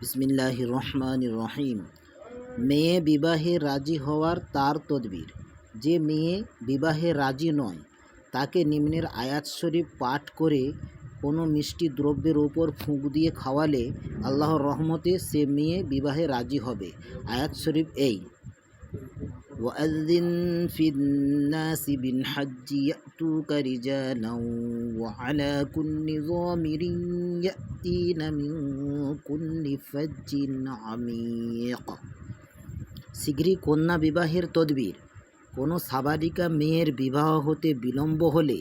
বিসমিল্লাহ রহমান রহিম মেয়ে বিবাহে রাজি হওয়ার তার তদবির। যে মেয়ে বিবাহে রাজি নয়, তাকে নিম্নের আয়াত শরীফ পাঠ করে কোনো মিষ্টি দ্রব্যের ওপর ফুঁক দিয়ে খাওয়ালে আল্লাহর রহমতে সে মেয়ে বিবাহে রাজি হবে। আয়াত শরীফ এই। وأذن في الناس بالحج يأتوك رجالا وعلى كل ضامر يأتين من كل فج عميق শীঘ্রই কন্যা বিবাহের তদবির কোনো সাবালিকা মেয়ের বিবাহ হতে বিলম্ব হলে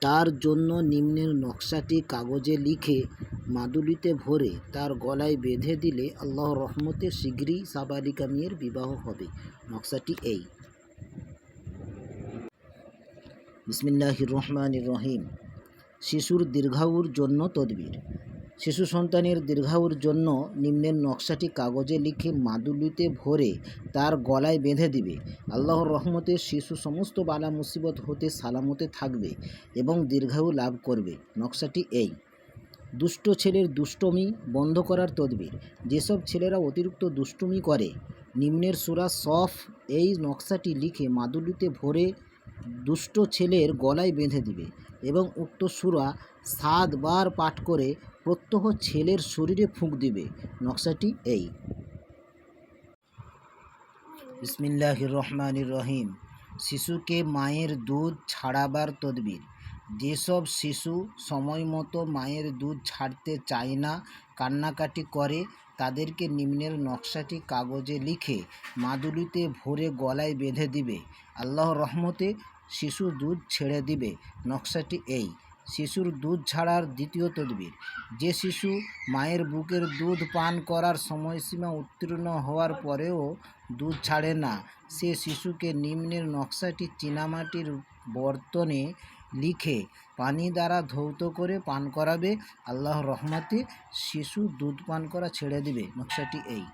তার জন্য নিম্নের নকশাটি কাগজে লিখে মাদুলিতে ভরে তার গলায় বেঁধে দিলে আল্লাহর রহমতে শীঘ্রই সাবালিকা মেয়ের বিবাহ হবে। নকশাটি এই। বিসমিল্লাহ রহমান রহিম। শিশুর দীর্ঘায়ুর জন্য তদবির। শিশু সন্তানের দীর্ঘায়ুর জন্য নিম্নের নকশাটি কাগজে লিখে মাদুলিতে ভরে তার গলায় বেঁধে দিবে। আল্লাহর রহমতে শিশু সমস্ত বালা মুসিবত হতে সালামতে থাকবে এবং দীর্ঘায়ু লাভ করবে। নকশাটি এই। দুষ্ট ছেলের দুষ্টমি বন্ধ করার তদবির। যেসব ছেলেরা অতিরিক্ত দুষ্টুমি করে, নিম্নের সুরা সফ এই নকশাটি লিখে মাদুলিতে ভরে দুষ্ট ছেলের গলায় বেঁধে দিবে এবং উক্ত সুরা সাতবার পাঠ করে প্রত্যহ ছেলের শরীরে ফুঁক দিবে। নকশাটি এই। বিসমিল্লাহ রহমান রহিম। শিশুকে মায়ের দুধ ছাড়াবার তদবির। যেসব শিশু সময় মতো মায়ের দুধ ছাড়তে চায় না, কান্নাকাটি করে, তাদেরকে নিম্নের নকশাটি কাগজে লিখে মাদুলিতে ভরে গলায় বেঁধে দিবে। আল্লাহর রহমতে শিশু দুধ ছেড়ে দিবে। নকশাটি এই, শিশুর দুধ ছাড়ার দ্বিতীয় তদবির। যে শিশু মায়ের বুকের দুধ পান করার সময়সীমা উত্তীর্ণ হওয়ার পরেও দুধ ছাড়ে না, সে শিশুকে নিম্নের নকশাটি চীনামাটির বর্তনে লিখে পানি দ্বারা ধৌত করে পান করাবে, আল্লাহর রহমাতে শিশু দুধ পান করা ছেড়ে দিবে। নকশাটি এই।